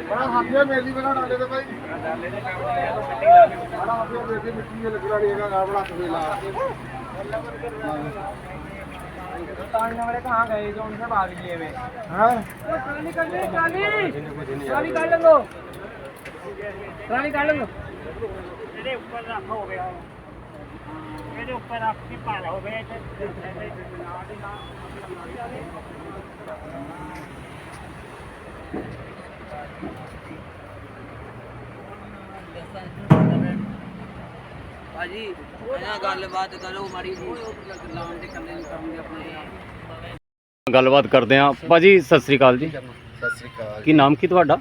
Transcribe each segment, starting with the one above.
ਬੜਾ ਹਾਥੀਆ ਮੇਲੀ ਬਣਾ ਡਾਲੇ ਤੇ ਭਾਈ ਬੜਾ ਹਾਥੀਆ ਮੇਲੀ ਮਿੱਟੀ ਦੇ ਲੱਗਣਾ ਨਹੀਂ ਹੈਗਾ ਗਾ ਬਣਾ ਕੇ ਲਾ ताड़ने वाले कहाँ गए जो उनसे भाग लिए वे ਹਾਂ ट्राली कर लो ट्राली ट्राली काट लो ट्राली काट लो ਇਹਦੇ ਉੱਪਰ ਰੱਖ ਹੋ ਗਿਆ। ਇਹਦੇ ਉੱਪਰ ਰੱਖ ਕੇ ਪਾ ਲਓ ਵੇ ਭਾਜੀ ਇਹਨਾਂ ਗੱਲਬਾਤ ਕਰੋ ਮਾੜੀ ਜੀ। ਲਾਉਣ ਦੇ ਕੱਲੇ ਨੂੰ ਕਰਨਗੇ ਆਪਣੇ ਗੱਲਬਾਤ ਕਰਦੇ ਹਾਂ। ਭਾਜੀ ਸਤਿ ਸ੍ਰੀ ਅਕਾਲ ਜੀ। ਸਤਿ ਸ੍ਰੀ ਅਕਾਲ ਕੀ ਨਾਮ ਕੀ ਤੁਹਾਡਾ?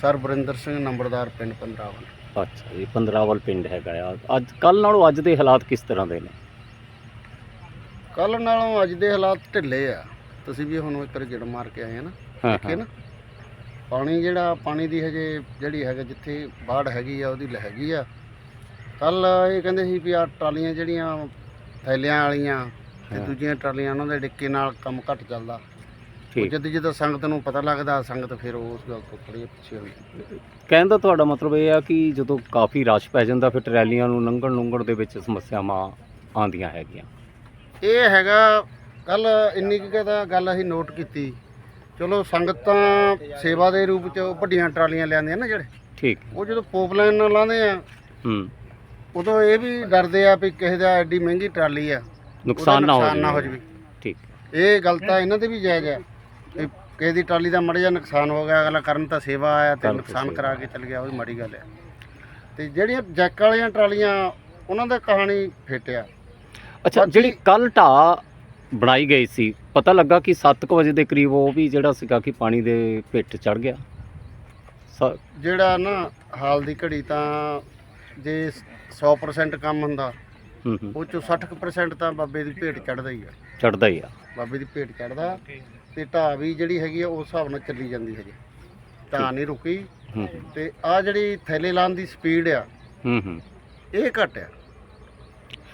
ਸਰ ਬਰਿੰਦਰ ਸਿੰਘ ਨੰਬਰਦਾਰ ਪਿੰਡ ਪੰਦਰਾਵਨ। ਅੱਛਾ ਜੀ ਪੰਦਰਾਵਲ ਪਿੰਡ ਹੈਗਾ ਆ। ਅੱਜ ਕੱਲ ਨਾਲੋਂ ਅੱਜ ਦੇ ਹਾਲਾਤ ਕਿਸ ਤਰ੍ਹਾਂ ਦੇ ਨੇ? ਕੱਲ ਨਾਲੋਂ ਅੱਜ ਦੇ ਹਾਲਾਤ ਢਿੱਲੇ ਆ। ਤੁਸੀਂ ਵੀ ਹੁਣ ਇੱਕ ਗੇੜ ਮਾਰ ਕੇ ਆਏ ਆ ਨਾ ਹਾਂ ਦੇਖੇ ਹਾਂ। ਨਾ? ਪਾਣੀ ਜਿਹੜਾ ਪਾਣੀ ਦੀ ਹਜੇ ਜਿਹੜੀ ਹੈਗਾ ਜਿੱਥੇ ਬਾੜ ਹੈਗੀ ਆ ਉਹਦੀ ਹੈਗੀ ਆ। ਕੱਲ ਇਹ ਕਹਿੰਦੇ ਸੀ ਵੀ ਆ ਟਰਾਲੀਆਂ ਜਿਹੜੀਆਂ ਥੈਲਿਆਂ ਵਾਲੀਆਂ ਤੇ ਹਾਂ। ਦੂਜੀਆਂ ਟਰਾਲੀਆਂ ਉਹਨਾਂ ਦੇ ਡਿੱਕੇ ਨਾਲ ਕੰਮ ਘੱਟ ਚੱਲਦਾ। ਠੀਕ। ਜਦ ਜਦੋਂ ਸੰਗਤ ਨੂੰ ਪਤਾ ਲੱਗਦਾ ਸੰਗਤ ਫਿਰ ਉਸ ਗੱਲ ਤੋਂ ਥੋੜੀ ਪਿੱਛੇ ਹੋਈ ਕਹਿਣ ਦਾ ਤੁਹਾਡਾ ਮਤਲਬ ਇਹ ਆ ਕਿ ਜਦੋਂ ਕਾਫੀ ਰਸ਼ ਪੈ ਜਾਂਦਾ ਫਿਰ ਟਰੈਲੀਆਂ ਨੂੰ ਲੰਘਣ ਲੰਘਣ ਦੇ ਵਿੱਚ ਸਮੱਸਿਆਵਾਂ ਆਉਂਦੀਆਂ ਹੈਗੀਆਂ। ਇਹ ਹੈਗਾ ਕੱਲ ਇੰਨੀ ਕੁ ਕੁ ਤਾਂ ਗੱਲ ਅਸੀਂ ਨੋਟ ਕੀਤੀ। ਚਲੋ ਸੰਗਤ ਸੇਵਾ ਦੇ ਰੂਪ ਚ ਉਹ ਵੱਡੀਆਂ ਟਰਾਲੀਆਂ ਲਿਆਂਦੀਆਂ ਨਾ ਜਿਹੜੇ। ਠੀਕ। ਉਹ ਜਦੋਂ ਪੋਪਲਾਈਨ ਨਾਲ ਲਾਉਂਦੇ ਆ ਹੂੰ। ਉਦੋਂ ਇਹ ਵੀ ਡਰਦੇ ਆ ਵੀ ਕਿਸੇ ਦਾ ਐਡੀ ਮਹਿੰਗੀ ਟਰਾਲੀ ਆ ਨੁਕਸਾਨ ਨਾ ਹੋ ਨੁਕਸਾਨ ਨਾ ਹੋ ਜਾਵੇ। ਜਾਵੇ ਠੀਕ। ਇਹ ਗੱਲ ਤਾਂ ਇਹਨਾਂ ਤੇ ਵੀ ਜਾਇਜ਼ ਆ। ਵੀ ਕਿਸੇ ਦੀ ਟਰਾਲੀ ਦਾ ਮੜ ਜਾ ਨੁਕਸਾਨ ਹੋ ਗਿਆ ਅਗਲਾ ਕਰਨ ਤਾਂ ਸੇਵਾ ਆਇਆ ਤੇ ਨੁਕਸਾਨ। ਕਰਾ ਕੇ ਚਲ ਗਿਆ ਉਹ ਵੀ ਮਾੜੀ ਗੱਲ ਆ ਤੇ ਜਿਹੜੀਆਂ ਜੈਕ ਵਾਲੀਆਂ ਟਰਾਲੀਆਂ ਉਹਨਾਂ ਦਾ ਕਹਾਣੀ ਫੇਟਿਆ। ਅੱਛਾ ਜਿਹੜੀ ਕੱਲ ਢਾਹ ਬਣਾਈ ਗਈ ਸੀ ਪਤਾ ਲੱਗਾ ਕਿ 7:00 ਵਜੇ ਦੇ ਕਰੀਬ ਉਹ ਵੀ ਜਿਹੜਾ ਸੀਗਾ ਕਿ ਪਾਣੀ ਦੇ ਪਿੱਟ ਚੜ ਗਿਆ? ਜਿਹੜਾ ਨਾ ਹਾਲ ਦੀ ਘੜੀ ਤਾਂ ਜੇ 100% ਕੰਮ ਹੁੰਦਾ ਹੂੰ ਹੂੰ। ਉਹ ਚੋਂ 60% ਤਾਂ ਬਾਬੇ ਦੀ ਭੇਟ ਚੜਦਾ ਹੀ ਆ। ਚੜਦਾ ਹੀ ਆ। ਬਾਬੇ ਦੀ ਭੇਟ ਚੜਦਾ ਤੇ ਢਾਹ ਵੀ ਜਿਹੜੀ ਹੈਗੀ ਆ ਉਸ ਹਿਸਾਬ ਨਾਲ ਚੱਲੀ ਜਾਂਦੀ ਹੈਗੀ। ਢਾਹ ਨਹੀਂ ਰੁਕੀ। ਹੂੰ। ਤੇ ਆ ਜਿਹੜੀ ਥੈਲੇ ਲਾਉਣ ਦੀ ਸਪੀਡ ਆ ਹੂੰ ਹੂੰ। ਇਹ ਘੱਟ ਆ।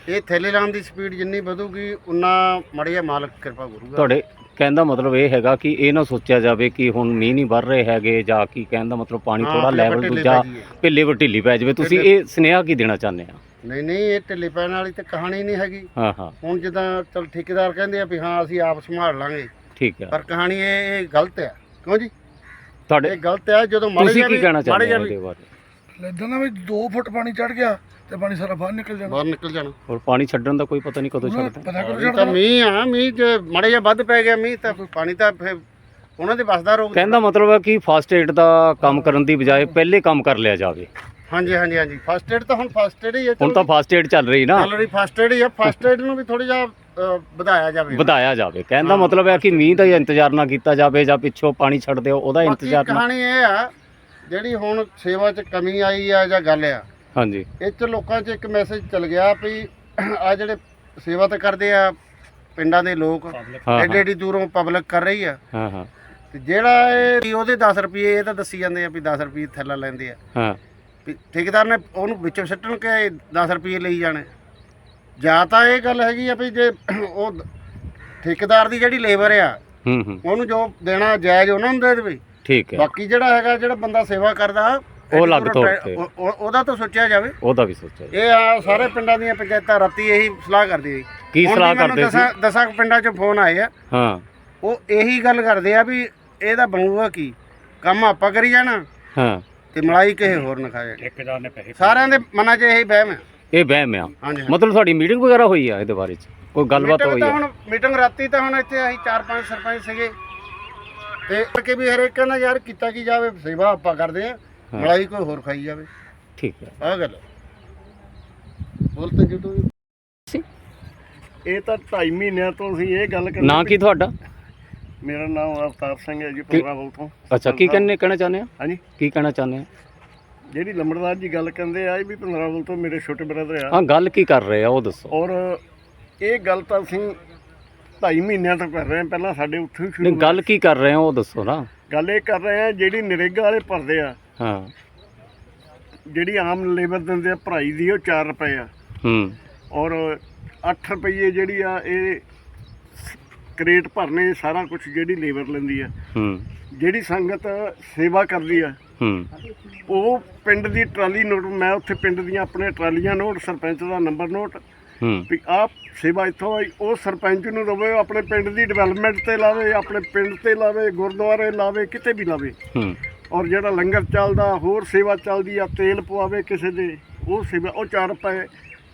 ਇਹ ਥੈਲੇ ਲਾਉਣ ਦੀ ਸਪੀਡ ਜਿੰਨੀ ਵਧੂਗੀ ਉਨਾ ਮੜਿਆ ਮਾਲਕ ਕਿਰਪਾ ਕਰੂਗਾ। ਤੁਹਾਡੇ ਕਹਿਣ ਦਾ ਮਤਲਬ ਇਹ ਹੈਗਾ ਕਿ ਇਹ ਨਾ ਸੋਚਿਆ ਜਾਵੇ ਕਿ ਹੁਣ ਮੀਂਹ ਨਹੀਂ ਵਰ ਰਹੇ ਹੈਗੇ ਜਾਂ ਕੀ ਕਹਿਣ ਦਾ ਮਤਲਬ ਪਾਣੀ ਹਾਂ, ਥੋੜਾ ਆਪਣੇ ਲੈਵਲ ਢਿੱਲੇ ਦੂਜਾ ਜਾਈਏ। ਢਿੱਲੇ ਵ ਢਿੱਲੀ ਪੈ ਜਾਵੇ। ਤੁਸੀਂ ਇਹ ਸੁਨੇਹਾ ਕੀ ਦੇਣਾ ਚਾਹੁੰਦੇ ਆ? ਨਹੀਂ ਨਹੀਂ ਇਹ ਢਿੱਲੇ ਪੈਣ ਵਾਲੀ ਤੇ ਕਹਾਣੀ ਨਹੀਂ ਹੈਗੀ। ਹਾਂ ਹਾਂ। ਹੁਣ ਜਿੱਦਾਂ ਚਲ ਠੇਕੇਦਾਰ ਕਹਿੰਦੇ ਆ ਵੀ ਹਾਂ ਅਸੀਂ ਆਪ ਸੰਭਾਲ ਲਾਂਗੇ। ਠੀਕ ਹੈ ਪਰ ਕਹਾਣੀ ਇਹ ਇਹ ਗਲਤ ਆ ਕਿਉਂ ਜੀ? ਤੁਹਾਡੇ ਇਹ ਗਲਤ ਆ ਜਦੋਂ ਮਾੜੇ ਤੁਸੀਂ ਕੀ ਕਹਿਣਾ ਚਾਹੁੰਦੇ ਹੋ ਇਹਦੇ ਬਾਰੇ? ਇਦਾਂ ਨਾ ਵੀ 2 ਫੁੱਟ ਪਾਣੀ ਚੜ ਗਿਆ ਤੇ ਪਾਣੀ ਸਾਰਾ ਬਾਹਰ ਨਿਕਲ ਜਾਣਾ। ਬਾਹਰ ਨਿਕਲ ਜਾਣਾ। ਔਰ ਪਾਣੀ ਛੱਡਣ ਦਾ ਕੋਈ ਪਤਾ ਨਹੀਂ ਕਦੋਂ ਛੱਡਦਾ। ਪਤਾ ਕਰੋ ਇਹ ਤਾਂ ਮੀਂਹ ਆ ਮੀਂਹ ਜੇ ਮਾੜੇ ਜਿਹਾ ਵੱਧ ਪੈ ਗਿਆ ਮੀਂਹ ਤਾਂ ਪਾਣੀ ਤਾਂ ਫਿਰ ਉਹਨਾਂ ਦੇ ਵਸਦਾ ਰੋਗ ਕਹਿਣ ਦਾ ਮਤਲਬ ਹੈ ਕਿ ਫਾਸਟ ਏਡ ਦਾ ਕੰਮ ਕਰਨ ਦੀ ਬਜਾਏ ਪਹਿਲੇ ਕੰਮ ਕਰ ਲਿਆ ਜਾਵੇ। ਹਾਂਜੀ ਹਾਂਜੀ ਹਾਂਜੀ। ਫਸਟ ਏਡ ਤਾਂ ਹੁਣ ਫਸਟ ਏਡ ਹੀ ਹੈ ਹੁਣ ਤਾਂ ਫਾਸਟ ਏਡ ਚੱਲ ਰਹੀ ਨਾ। ਚੱਲ ਰਹੀ ਫਸਟ ਏਡ ਹੀ ਆ। ਫਸਟ ਏਡ ਨੂੰ ਵੀ ਥੋੜੀ ਜਿਹਾ ਵਧਾਇਆ ਜਾਵੇ ਵਧਾਇਆ ਜਾਵੇ। ਕਹਿਣ ਦਾ ਹਾਂ। ਮਤਲਬ ਹੈ ਕਿ ਮੀਂਹ ਦਾ ਇੰਤਜ਼ਾਰ ਨਾ ਕੀਤਾ ਜਾਵੇ ਜਾਂ ਪਿੱਛੋਂ ਪਾਣੀ ਛੱਡ ਦਿਓ ਉਹਦਾ ਇੰਤਜ਼ਾਰ ਨਾ ਕਹਾਣੀ ਇਹ ਆ ਜਿਹੜੀ ਹੁਣ ਸੇਵਾ 'ਚ ਕਮੀ ਆਈ ਆ ਜਾਂ ਗੱਲ ਆ ਹਾਂਜੀ। ਇਹ 'ਚ ਲੋਕਾਂ 'ਚ ਇੱਕ ਮੈਸੇਜ ਚੱਲ ਗਿਆ ਵੀ ਆ ਜਿਹੜੇ ਸੇਵਾ ਤਾਂ ਕਰਦੇ ਆ ਪਿੰਡਾਂ ਦੇ ਲੋਕ ਐਡੀ ਐਡੀ ਦੂਰੋਂ ਪਬਲਿਕ ਕਰ ਰਹੀ ਆ। ਹਾਂ ਹਾਂ। ਤੇ ਜਿਹੜਾ ਇਹ ਉਹਦੇ 10 ਰੁਪਏ ਇਹ ਤਾਂ ਦੱਸੀ ਜਾਂਦੇ ਆ ਵੀ 10 ਰੁਪਏ ਥੈਲਾ ਲੈਂਦੇ ਆ। ਹਾਂ। ਵੀ ਠੇਕੇਦਾਰ ਨੇ ਉਹਨੂੰ ਵਿੱਚੋਂ ਸੱਟਣ ਕੇ 10 ਰੁਪਏ ਲਈ ਜਾਣੇ। ਜਾਂ ਤਾਂ ਇਹ ਗੱਲ ਹੈਗੀ ਆ ਵੀ ਜੇ ਉਹ ਠੇਕੇਦਾਰ ਦੀ ਜਿਹੜੀ ਲੇਬਰ ਆ ਹੂੰ ਹੂੰ। ਉਹਨੂੰ ਜੋ ਦੇਣਾ ਜਾਇਜ਼ ਉਹਨਾਂ ਨੂੰ ਦੇ ਦੇਵੇ। ਠੀਕ ਹੈ। ਬਾਕੀ ਜਿਹੜਾ ਹੈਗਾ ਜਿਹੜਾ ਬੰਦਾ ਸੇਵਾ ਕਰਦਾ ਉਹ ਅਲੱਗ ਤੌਰ ਟਰੈ- ਤੇ। ਉਹ- ਉਹ- ਉਹਦਾ ਤਾਂ ਸੋਚਿਆ ਜਾਵੇ। ਉਹਦਾ ਵੀ ਸੋਚਿਆ। ਇਹ ਆ ਸਾਰੇ ਪਿੰਡਾਂ ਦੀਆਂ ਪੰਚਾਇਤਾਂ ਰਾਤੀ ਇਹੀ ਸਲਾਹ ਕਰਦੀ ਸੀ। ਕੀ ਹੁਣ ਵੀ ਸਲਾਹ ਮੈਨੂੰ ਕਰਦੇ ਸੀ? ਦਸਾਂ- ਦਸਾਂ ਕੁ ਪਿੰਡਾਂ 'ਚ ਫੋਨ ਆਏ ਆ। ਹਾਂ। ਉਹ ਇਹੀ ਗੱਲ ਕਰਦੇ ਆ ਵੀ ਇਹਦਾ ਬਣੂਗਾ ਕੀ? ਕੰਮ ਆਪਾਂ ਕਰੀ ਜਾਣਾ ਹਾਂ। ਤੇ ਮਲਾਈ ਕਿਸੇ ਹੋਰ ਨਾ ਖਾਏ ਠੇਕੇਦਾਰ ਨੇ ਪੈਸੇ ਸਾਰਿਆਂ ਦੇ ਮਨਾਂ 'ਚ ਇਹੀ ਵਹਿਮ ਹੈ ਇਹ ਵਹਿਮ ਆ। ਹਾਂਜੀ ਮਤਲਬ ਤੁਹਾਡੀ ਮੀਟਿੰਗ ਵਗੈਰਾ ਹੋਈ ਆ ਇਹਦੇ ਬਾਰੇ ਚ। ਕੋਈ ਗੱਲਬਾਤ ਮੀਟਿੰਗ ਹੋਈ ਤਾਂ ਆ? ਹੁਣ ਮੀਟਿੰਗ ਰਾਤੀ ਤਾਂ ਹੁਣ ਇੱਥੇ ਅਸੀਂ ਚਾਰ ਪੰਜ ਸਰਪੰਚ ਸੀਗੇ। ਤੇ ਕਿ ਵੀ ਹਰੇਕ ਕਹਿੰਦਾ ਯਾਰ ਕੀਤਾ ਕੀ ਜਾਵੇ ਸੇਵਾ ਆਪਾਂ ਕਰਦੇ ਆ ਹਾਂ। ਮਲਾਈ ਕੋਈ ਹੋਰ ਖਾਈ ਜਾਵੇ। ਠੀਕ ਹੈ ਆਹ ਗੱਲ ਬੋਲ ਤਾਂ ਜਿੱਦੋਂ ਇਹ ਤਾਂ 2.5 ਮਹੀਨਿਆਂ ਤੋਂ ਅਸੀਂ ਇਹ ਗੱਲ ਕਰਦੇ ਨਾਂ ਕੀ ਤੁਹਾਡਾ? ਮੇਰਾ ਨਾਮ ਅਵਤਾਰ ਸਿੰਘ ਹੈ ਜੀ ਪੰਗਰਾਵਲ ਤੋਂ। ਅੱਛਾ ਕੀ ਕਹਿਣੇ ਕਹਿਣਾ ਚਾਹੁੰਦੇ ਆ? ਹਾਂਜੀ। ਕੀ ਕਹਿਣਾ ਚਾਹੁੰਦੇ ਆ? ਜਿਹੜੀ ਲੰਬੜਦਾਰ ਜੀ ਗੱਲ ਕਹਿੰਦੇ ਆ ਇਹ ਵੀ ਪੰਗਰਾਵਲ ਤੋਂ ਮੇਰੇ ਛੋਟੇ ਬ੍ਰਦਰ ਆ। ਹਾਂ ਗੱਲ ਕੀ ਕਰ ਰਹੇ ਆ ਉਹ ਦੱਸੋ। ਔਰ ਇਹ ਗੱਲ ਤਾਂ ਅਸੀਂ 2.5 ਮਹੀਨਿਆਂ ਤੋਂ ਕਰ ਰਹੇ ਹਾਂ ਪਹਿਲਾਂ ਸਾਡੇ ਉੱਥੇ ਹੀ ਨਹੀਂ ਸ਼ੁਰੂ ਗੱਲ ਕੀ ਕਰ ਰਹੇ ਆ ਉਹ ਦੱਸੋ ਨਾ। ਗੱਲ ਇਹ ਕਰ ਰਹੇ ਆ ਜਿਹੜੀ ਨਰੇਗਾ ਵਾਲੇ ਭਰਦੇ ਆ ਹਾਂ। ਜਿਹੜੀ ਆਮ ਲੇਬਰ ਦਿੰਦੇ ਆ ਭਰਾਈ ਦੀ ਉਹ 4 ਰੁਪਏ ਆ। ਹੂੰ। ਔਰ 8 ਰੁਪਏ ਜਿਹੜੀ ਆ ਇਹ ਕਰੇਟ ਭਰਨੇ ਸਾਰਾ ਕੁਝ ਜਿਹੜੀ ਲੇਬਰ ਲੈਂਦੀ ਆ। ਹੂੰ। ਜਿਹੜੀ ਸੰਗਤ ਸੇਵਾ ਕਰਦੀ ਆ ਹੂੰ। ਉਹ ਪਿੰਡ ਦੀ ਟਰਾਲੀ ਨੋਟ ਮੈਂ ਉੱਥੇ ਪਿੰਡ ਦੀਆਂ ਆਪਣੇ ਟਰਾਲੀਆਂ ਨੋਟ ਸਰਪੰਚ ਦਾ ਨੰਬਰ ਨੋਟ ਹੂੰ। ਵੀ ਆਪ ਸੇਵਾ ਇੱਥੋਂ ਆਈ ਉਹ ਸਰਪੰਚ ਨੂੰ ਦਵੇ ਉਹ ਆਪਣੇ ਪਿੰਡ ਦੀ ਡਿਵੈਲਪਮੈਂਟ ਤੇ ਲਾਵੇ ਆਪਣੇ ਪਿੰਡ ਤੇ ਲਾਵੇ ਗੁਰਦੁਆਰੇ ਲਾਵੇ ਕਿਤੇ ਵੀ ਲਾਵੇ। ਹੂੰ। ਔਰ ਜਿਹੜਾ ਲੰਗਰ ਚੱਲਦਾ ਹੋਰ ਸੇਵਾ ਚੱਲਦੀ ਆ ਤੇਲ ਪਵਾਵੇ ਕਿਸੇ ਦੇ ਉਹ ਸੇਵਾ ਉਹ 4 ਰੁਪਏ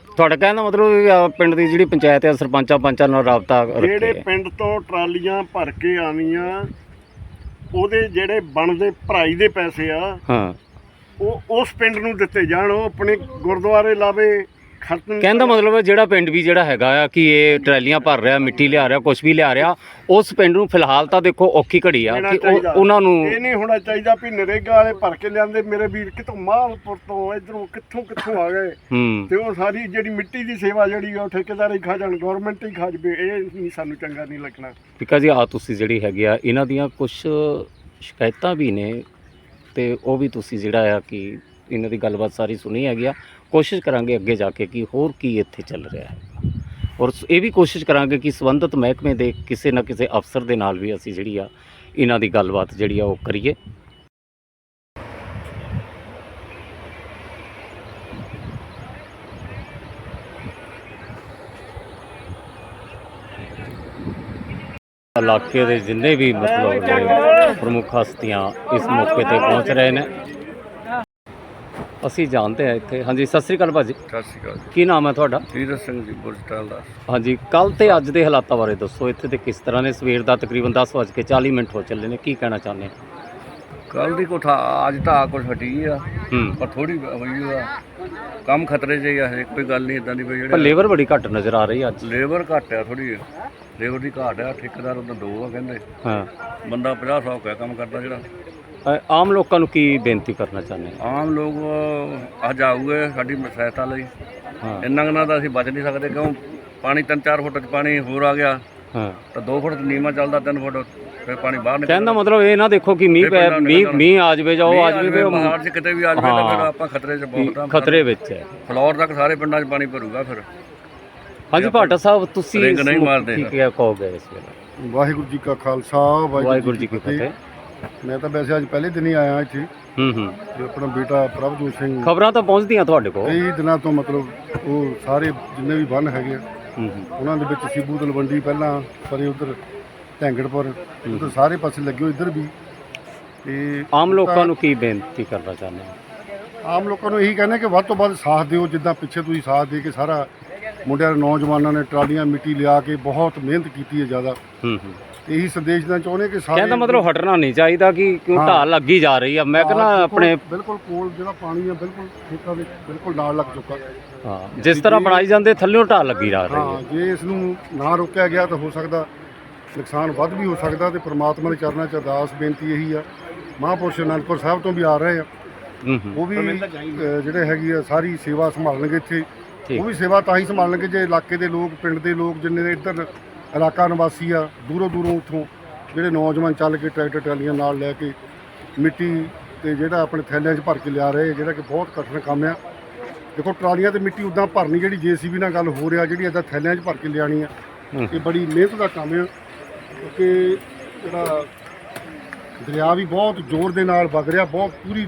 ਤੁਹਾਡਾ ਕਹਿਣ ਦਾ ਮਤਲਬ ਵੀ ਪਿੰਡ ਦੀ ਜਿਹੜੀ ਪੰਚਾਇਤ ਹੈ ਸਰਪੰਚਾਂ ਪੰਚਾਂ ਨਾਲ ਰਾਬਤਾ ਜਿਹੜੇ ਪਿੰਡ ਤੋਂ ਟਰਾਲੀਆਂ ਭਰ ਕੇ ਆਵੀਆਂ ਉਹਦੇ ਜਿਹੜੇ ਬਣਦੇ ਭਰਾਈ ਦੇ ਪੈਸੇ ਆ ਹਾਂ। ਉਹ ਉਸ ਪਿੰਡ ਨੂੰ ਦਿੱਤੇ ਜਾਣ ਉਹ ਆਪਣੇ ਗੁਰਦੁਆਰੇ ਲਾਵੇ ਕਹਿਣ ਦਾ ਮਤਲਬ ਹੈ ਜਿਹੜਾ ਪਿੰਡ ਵੀ ਜਿਹੜਾ ਹੈਗਾ ਆ ਕਿ ਇਹ ਟਰੈਲੀਆਂ ਭਰ ਰਿਹਾ ਮਿੱਟੀ ਲਿਆ ਰਿਹਾ ਕੁਝ ਵੀ ਲਿਆ ਰਿਹਾ ਉਸ ਪਿੰਡ ਨੂੰ ਫਿਲਹਾਲ ਤਾਂ ਦੇਖੋ ਔਖੀ ਘੜੀ ਆ ਕਿ ਉਹ-। ਉਹਨਾਂ ਨੂੰ ਇਹ ਨਹੀਂ ਹੋਣਾ ਚਾਹੀਦਾ ਵੀ ਨਰੇਗਾ ਵਾਲੇ ਭਰ ਕੇ ਲਿਆਂਦੇ। ਮੇਰੇ ਵੀਰ ਕਿਤੋਂ ਮਾਲਪੁਰ ਤੋਂ ਇਧਰੋਂ ਕਿੱਥੋਂ ਕਿੱਥੋਂ ਆ ਗਏ। ਹੂੰ। ਤੇ ਉਹ ਸਾਰੀ ਜਿਹੜੀ ਮਿੱਟੀ ਦੀ ਸੇਵਾ ਜਿਹੜੀ ਉਹ ਠੇਕੇਦਾਰ ਹੀ ਖਾ ਜਾਣ ਗਵਰਨਮੈਂਟ ਹੀ ਖਾ ਜਵੇ। ਇਹ ਨਹੀਂ ਸਾਨੂੰ ਚੰਗਾ ਨਹੀਂ ਲੱਗਣਾ। ਪਿਕਾ ਜੀ ਆ ਤੁਸੀਂ ਜਿਹੜੀ ਹੈਗੀ ਆ ਇਹਨਾਂ ਦੀਆਂ ਕੁਝ ਸ਼ਿਕਾਇਤਾਂ ਵੀ ਨੇ ਤੇ ਉਹ ਵੀ ਤੁਸੀਂ ਜਿਹੜਾ ਆ ਕਿ ਇਹਨਾਂ ਦੀ ਗੱਲਬਾਤ ਸਾਰੀ ਸੁਣੀ ਹੈਗੀ ਆ। ਕੋਸ਼ਿਸ਼ ਕਰਾਂਗੇ ਅੱਗੇ ਜਾ ਕੇ ਕਿ ਹੋਰ ਕੀ ਇੱਥੇ ਚੱਲ ਰਿਹਾ ਹੈ ਔਰ ਇਹ ਵੀ ਕੋਸ਼ਿਸ਼ ਕਰਾਂਗੇ ਕਿ ਸੰਬੰਧਿਤ ਮਹਿਕਮੇ ਦੇ ਕਿਸੇ ਨਾ ਕਿਸੇ ਅਫਸਰ ਦੇ ਨਾਲ ਵੀ ਅਸੀਂ ਜਿਹੜੀ ਆ ਇਹਨਾਂ ਦੀ ਗੱਲਬਾਤ ਜਿਹੜੀ ਆ ਉਹ ਕਰੀਏ। ਇਲਾਕੇ ਦੇ ਜਿੰਨੇ ਵੀ ਮਤਲਬ ਪ੍ਰਮੁੱਖ ਹਸਤੀਆਂ ਇਸ ਮੌਕੇ ਤੇ ਪਹੁੰਚ ਰਹੇ ਨੇ। ਅਸੀਂ ਜਾਣਦੇ ਆ ਇੱਥੇ। ਹਾਂਜੀ ਸਤਿ ਸ੍ਰੀ ਅਕਾਲ ਭਾਜੀ। ਸਤਿ ਸ਼੍ਰੀ ਅਕਾਲ ਕੀ ਨਾਮ ਹੈ ਤੁਹਾਡਾ? ਤੀਰਥ ਸਿੰਘ ਜੀ ਬੁਰਜਟਾਲ ਦਾ ਹਾਂਜੀ ਕੱਲ ਤੇ ਅੱਜ ਦੇ ਹਾਲਾਤਾਂ ਬਾਰੇ ਦੱਸੋ। ਇੱਥੇ ਤੇ ਕਿਸ ਤਰ੍ਹਾਂ ਨੇ? ਸਵੇਰ ਦਾ ਤਕਰੀਬਨ 10:40 ਮਿੰਟ ਹੋ ਚੱਲੇ ਨੇ। ਕੀ ਕਹਿਣਾ ਚਾਹੁੰਦੇ ਕੱਲ ਦੀ ਕੋਠਾ ਅੱਜ ਤਾਂ ਆ ਕੁਛ ਹਟੀ ਆ ਹੂੰ। ਪਰ ਥੋੜੀ ਹੋਈ ਆ। ਕੰਮ ਖਤਰੇ 'ਚ ਹੀ ਆ ਹਜੇ ਕੋਈ ਗੱਲ ਨਹੀਂ ਇਦਾਂ ਦੀ ਵੀ ਪਰ ਜਿਹੜੇ ਲੇਬਰ ਬੜੀ ਘੱਟ ਨਜ਼ਰ ਆ ਰਹੀ ਅੱਜ। ਲੇਬਰ ਘੱਟ ਆ ਥੋੜੀ ਲੇਬਰ ਦੀ ਘਾਟ ਆ ਠੇਕੇਦਾਰ ਉਹਦਾ ਦੋ ਆ ਕਹਿੰਦੇ। ਹਾਂ। ਬੰਦਾ 50 100 ਕਾ ਕੰਮ ਕਰਦਾ ਜਿਹੜਾ। ਅ, ਆਮ ਲੋਕਾਂ ਨੂੰ ਕੀ ਬੇਨਤੀ ਕਰਨਾ ਚਾਹੁੰਦੇ ਆਮ ਲੋਕ ਅੱਜ ਆਊਗੇ ਸਾਡੀ ਸਹਾਇਤਾ ਲਈ ਹਾਂ। ਇੰਨਾ ਕੁ ਨਾਲ ਤਾਂ ਅਸੀਂ ਬਚ ਨਹੀਂ ਸਕਦੇ ਕਿਉਂ? ਪਾਣੀ 3-4 ਫੁੱਟ 'ਚ ਪਾਣੀ ਹੋਰ ਆ ਗਿਆ। ਹਾਂ। ਤਾਂ 2 ਫੁੱਟ 'ਚ ਨੀਮਾ ਚੱਲਦਾ 3 ਫੁੱਟ ਫਿਰ ਪਾਣੀ ਬਾਹਰ ਕਹਿਣ ਦਾ ਨਿਕਲਦਾ ਮਤਲਬ ਇਹ ਨਾ ਦੇਖੋ ਕਿ ਮੀਂਹ ਪੈ ਮੀਂਹ। ਮੀਂਹ ਆ ਜਾਵੇ ਜਾਂ ਉਹ ਆ ਜਾਵੇ ਤੇ ਬਾਹਰ 'ਚ ਕਿਤੇ ਵੀ ਆ ਜਾਵੇ ਤਾਂ ਫਿਰ ਹਾਂ। ਆਪਾਂ ਖਤਰੇ 'ਚ ਬਹੁਤ ਆ। ਖਤਰੇ ਵਿੱਚ ਹੈ। ਫਲੋਰ ਤੱਕ ਸਾਰੇ ਪਿੰਡਾਂ 'ਚ ਪਾਣੀ ਭਰੂਗਾ ਫਿਰ। ਹਾਂਜੀ ਭਾਟਾ ਸਾਹਿਬ ਤੁਸੀਂ ਰਿੰਗ ਇਸ ਨਹੀਂ ਨੂੰ ਮਾਰਦੇ। ਕੀ ਸਰ। ਕਿਹਾ ਕਹੋਗੇ ਇਸ ਵੇਲੇ? ਵਾਹਿਗੁਰੂ ਜੀ ਕਾ ਖਾਲਸਾ ਵਾਹਿਗੁਰੂ ਜੀ ਕੀ ਫਤਿਹ। ਮੈਂ ਤਾਂ ਵੈਸੇ ਅੱਜ ਪਹਿਲੇ ਦਿਨ ਹੀ ਆਇਆ ਇੱਥੇ। ਹੂੰ ਹੂੰ। ਤੇ ਆਪਣਾ ਬੇਟਾ ਪ੍ਰਭਜੋਤ ਸਿੰਘ ਖਬਰਾਂ ਤਾਂ ਪਹੁੰਚਦੀਆਂ ਤੁਹਾਡੇ ਕੋਲ? ਕਈ ਦਿਨਾਂ ਤੋਂ ਮਤਲਬ ਉਹ ਸਾਰੇ ਜਿੰਨੇ ਵੀ ਬੰਨ ਹੈਗੇ ਆ ਹੂੰ ਹੂੰ। ਉਹਨਾਂ ਦੇ ਵਿੱਚ ਸੀਬੂ ਤਲਵੰਡੀ ਪਹਿਲਾਂ ਪਰੇ ਉਧਰ ਢੈਂਗੜਪੁਰ ਉਧਰ ਸਾਰੇ ਪਾਸੇ ਲੱਗੇ ਹੋਏ ਇੱਧਰ ਵੀ। ਤੇ ਆਮ ਲੋਕਾਂ ਨੂੰ ਕੀ ਬੇਨਤੀ ਕਰਨਾ ਚਾਹੁੰਦੇ ਹੋ? ਆਮ ਲੋਕਾਂ ਨੂੰ ਇਹੀ ਕਹਿੰਦੇ ਕਿ ਵੱਧ ਤੋਂ ਵੱਧ ਸਾਥ ਦਿਓ ਜਿੱਦਾਂ ਪਿੱਛੇ ਤੁਸੀਂ ਸਾਥ ਦੇ ਕੇ ਸਾਰਾ ਮੁੰਡਿਆਂ ਨੌਜਵਾਨਾਂ ਨੇ ਟਰਾਲੀਆਂ ਮਿੱਟੀ ਲਿਆ ਕੇ ਬਹੁਤ ਮਿਹਨਤ ਕੀਤੀ ਹੈ ਜ਼ਿਆਦਾ। ਹੂੰ ਹੂੰ। ਤੇ ਇਹੀ ਸੰਦੇਸ਼ ਦੇਣਾ ਚਾਹੁੰਦੇ ਕਿ ਸਾਰੇ ਕਹਿੰਦਾ ਮਤਲਬ ਹਟਣਾ ਨਹੀਂ ਚਾਹੀਦਾ ਕਿ ਕਿਉਂ ਹਾਂ। ਢਾਲ ਲੱਗੀ ਜਾ ਰਹੀ ਆ। ਮੈਂ ਕਹਿੰਦਾ ਬਿਲਕੁਲ- ਆਪਣੇ ਬਿਲਕੁਲ ਕੋਲ ਜਿਹੜਾ ਪਾਣੀ ਆ ਬਿਲਕੁਲ ਖੇਤਾਂ ਦੇ ਬਿਲਕੁਲ ਨਾਲ ਲੱਗ ਚੁੱਕਾ। ਹਾਂ ਜਿਸ ਤਰ੍ਹਾਂ ਬਣਾਈ ਜਾਂਦੇ ਥੱਲੇੋਂ ਢਾਲ ਲੱਗੀ ਜਾ ਰਹੀ ਹਾਂ ਹੈ ਜੇ ਇਸ ਨੂੰ ਨਾ ਰੋਕਿਆ ਗਿਆ ਤਾਂ ਹੋ ਸਕਦਾ ਨੁਕਸਾਨ ਵੱਧ ਵੀ ਹੋ ਸਕਦਾ ਤੇ ਪ੍ਰਮਾਤਮਾ ਦੇ ਚਰਨਾਂ 'ਚ ਅਰਦਾਸ ਬੇਨਤੀ ਇਹੀ ਆ। ਮਹਾਂਪੁਰਸ਼ ਅਨੰਦਪੁਰ ਸਾਹਿਬ ਤੋਂ ਵੀ ਆ ਰਹੇ ਆ। ਹੂੰ ਹੂੰ। ਉਹ ਵੀ ਅ, ਜਿਹੜੇ ਹੈਗੀ ਆ ਸਾਰੀ ਸੇਵਾ ਸੰਭਾਲਣਗੇ ਇੱਥੇ। ਠੀਕ। ਉਹ ਵੀ ਸੇਵਾ ਤਾਂ ਹੀ ਸੰਭਾਲਣਗੇ ਜੇ ਇਲਾਕੇ ਦੇ ਲੋਕ ਪਿੰਡ ਦੇ ਲੋਕ ਜਿੰਨੇ ਇੱਧਰ ਇਲਾਕਾ ਨਿਵਾਸੀ ਆ ਦੂਰੋਂ ਦੂਰੋਂ ਉੱਥੋਂ ਜਿਹੜੇ ਨੌਜਵਾਨ ਚੱਲ ਕੇ ਟਰੈਕਟਰ ਟਰਾਲੀਆਂ ਨਾਲ ਲੈ ਕੇ ਮਿੱਟੀ ਤੇ ਜਿਹੜਾ ਆਪਣੇ ਥੈਲਿਆਂ 'ਚ ਭਰ ਕੇ ਲਿਆ ਰਹੇ ਜਿਹੜਾ ਕਿ ਬਹੁਤ ਕਠਿਨ ਕੰਮ ਆ ਦੇਖੋ ਟਰਾਲੀਆਂ ਤੇ ਮਿੱਟੀ ਉਦਾਂ ਭਰਨੀ ਜਿਹੜੀ ਜੀਸੀਬੀ ਨਾਲ ਗੱਲ ਹੋ ਰਿਹਾ ਜਿਹੜੀ ਇਦਾਂ ਥੈਲਿਆਂ 'ਚ ਭਰ ਕੇ ਲਿਆਣੀ ਆ। ਇਹ ਬੜੀ ਮਿਹਨਤ ਦਾ ਕੰਮ ਆ ਕਿਉਂਕਿ ਜਿਹੜਾ ਦਰਿਆ ਵੀ ਬਹੁਤ ਜ਼ੋਰ ਦੇ ਨਾਲ ਵਗ ਰਿਹਾ ਬਹੁਤ ਪੂਰੀ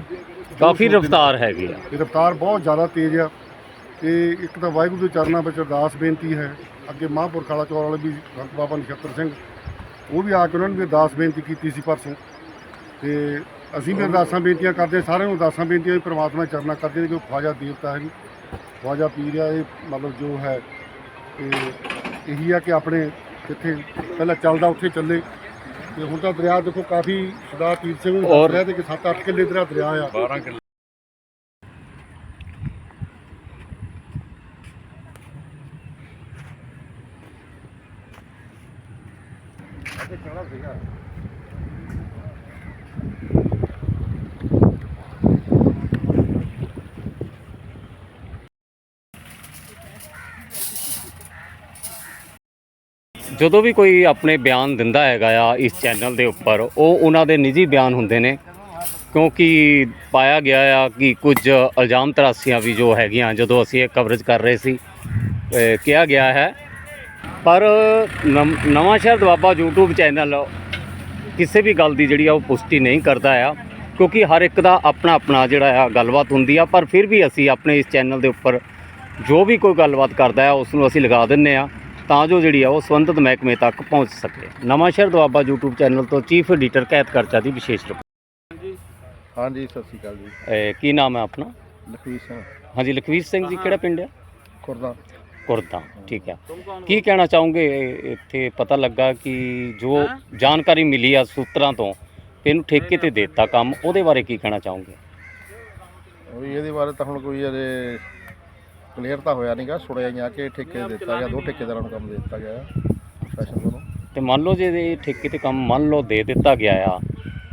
ਕਾਫੀ। ਰਫਤਾਰ ਹੈਗੀ ਆ ਇਹ ਰਫਤਾਰ ਬਹੁਤ ਜ਼ਿਆਦਾ ਤੇਜ਼ ਆ ਤੇ ਇੱਕ ਤਾਂ ਵਾਹਿਗੁਰੂ ਦੇ ਚਰਨਾਂ ਵਿੱਚ ਅਰਦਾਸ ਬੇਨਤੀ ਹੈ ਅੱਗੇ ਮਹਾਂਪੁਰਖ ਵਾਲਾ ਚੌਰ ਵਾਲੇ ਵੀ ਸੰਤ ਬਾਬਾ ਨਛੱਤਰ ਸਿੰਘ ਉਹ ਵੀ ਆ ਕੇ ਉਹਨਾਂ ਨੇ ਵੀ ਅਰਦਾਸ ਬੇਨਤੀ ਕੀਤੀ ਸੀ ਪਰਸੋਂ। ਤੇ ਅਸੀਂ ਵੀ ਅਰਦਾਸਾਂ ਬੇਨਤੀਆਂ ਕਰਦੇ ਸਾਰਿਆਂ ਨੂੰ ਅਰਦਾਸਾਂ ਬੇਨਤੀਆਂ ਵੀ ਪ੍ਰਮਾਤਮਾ ਚਰਨਾਂ ਕਰਦੇ ਨੇ ਕਿ ਉਹ ਖਵਾਜਾ ਦੇਵਤਾ ਹੈ ਜੀ ਖਵਾਜਾ ਪੀਰ ਆ ਇਹ ਮਤਲਬ ਜੋ ਹੈ ਤੇ ਇਹੀ ਆ ਕਿ ਆਪਣੇ ਜਿੱਥੇ ਪਹਿਲਾਂ ਚੱਲਦਾ ਉੱਥੇ ਚੱਲੇ। ਤੇ ਹੁਣ ਤਾਂ ਦਰਿਆ ਦੇਖੋ ਕਾਫੀ ਸਦਾ ਪੀਰ ਸਿੰਘ ਨੂੰ ਦੱਸ ਰਿਹਾ ਤੇ ਕਿ 7-8 ਕਿੱਲੇ ਦਰਿਆ ਦਰਿਆ ਆ। 12 ਕਿੱਲੇ। ਜਦੋਂ ਵੀ ਕੋਈ ਆਪਣੇ ਬਿਆਨ ਦਿੰਦਾ ਹੈਗਾ ਆ ਇਸ ਚੈਨਲ ਦੇ ਉੱਪਰ, ਉਹ ਉਹਨਾਂ ਦੇ ਨਿੱਜੀ ਬਿਆਨ ਹੁੰਦੇ ਨੇ। ਕਿਉਂਕਿ ਪਾਇਆ ਗਿਆ ਆ ਕਿ ਕੁਝ ਇਲਜ਼ਾਮ ਤਰਾਸੀਆਂ ਵੀ ਜੋ ਹੈਗੀਆਂ, ਜਦੋਂ ਅਸੀਂ ਇਹ ਕਵਰੇਜ ਕਰ ਰਹੇ ਸੀ ਕਿਹਾ ਗਿਆ ਹੈ। ਪਰ ਨਮ- ਨਵਾਂ ਸ਼ਹਿਰ ਦੁਆਬਾ YouTube ਚੈਨਲ ਕਿਸੇ ਵੀ ਗੱਲ ਦੀ ਜਿਹੜੀ ਆ ਉਹ ਪੁਸ਼ਟੀ ਨਹੀਂ ਕਰਦਾ ਆ। ਕਿਉਂਕਿ ਹਰ ਇੱਕ ਦਾ ਆਪਣਾ ਆਪਣਾ ਜਿਹੜਾ ਆ ਗੱਲਬਾਤ ਹੁੰਦੀ ਆ, ਪਰ ਫਿਰ ਵੀ ਅਸੀਂ ਆਪਣੇ ਇਸ ਚੈਨਲ ਦੇ ਉੱਪਰ ਜੋ ਵੀ ਕੋਈ ਗੱਲਬਾਤ ਕਰਦਾ ਆ, ਉਸ ਨੂੰ ਅਸੀਂ ਲਗਾ ਦਿੰਨੇ ਆ। ਤਾਂ ਜੋ ਜਿਹੜੀ ਆ ਉਹ ਸੰਬੰਧਿਤ ਮਹਿਕਮੇ ਤੱਕ ਪਹੁੰਚ ਸਕੇ। ਨਵਾਂ ਸ਼ਹਿਰ ਦੁਆਬਾ YouTube ਚੈਨਲ ਤੋਂ ਚੀਫ ਐਡੀਟਰ ਕੈਦ ਕਰਚਾ ਦੀ ਵਿਸ਼ੇਸ਼ ਰਿਪੋਰਟ। ਹਾਂਜੀ ਸਤਿ ਸ਼੍ਰੀ ਅਕਾਲ ਜੀ। ਕੀ ਨਾਮ ਹੈ ਆਪਣਾ? ਲਖਵੀਰ ਸਿੰਘ। ਹਾਂਜੀ ਲਖਵੀਰ ਸਿੰਘ ਜੀ ਕਿਹੜਾ ਪਿੰਡ ਹੈ ਖੁਰਦਾ। ਕੁਰਤਾ ਠੀਕ ਹੈ ਕੀ ਕਹਿਣਾ ਚਾਹੋਗੇ? ਇੱਥੇ ਪਤਾ ਲੱਗਾ ਕਿ ਜੋ ਜਾਣਕਾਰੀ ਮਿਲੀ ਆ ਸੂਤਰਾਂ ਤੋਂ ਇਹਨੂੰ ਠੇਕੇ ਤੇ ਦਿੱਤਾ ਕੰਮ ਉਹਦੇ ਬਾਰੇ ਕੀ ਕਹਿਣਾ ਚਾਹੋਗੇ? ਵੀ ਇਹਦੇ ਬਾਰੇ ਤਾਂ ਹੁਣ ਕੋਈ ਅਜੇ ਕਲੀਅਰ ਤਾਂ ਹੋਇਆ ਨਹੀਂਗਾ ਸੁਣਿਆ ਗਿਆ ਕਿ ਠੇਕੇ ਦਿੱਤਾ ਗਿਆ ਦੋ ਠੇਕੇਦਾਰਾਂ ਨੂੰ ਕੰਮ ਦੇ ਦਿੱਤਾ ਗਿਆ ਪ੍ਰਸ਼ਾਸਨ ਵੱਲੋਂ। ਤੇ ਮੰਨ ਲਓ ਜੇ ਇਹ ਠੇਕੇ ਤੇ ਕੰਮ ਮੰਨ ਲਓ ਦੇ ਦਿੱਤਾ ਗਿਆ ਆ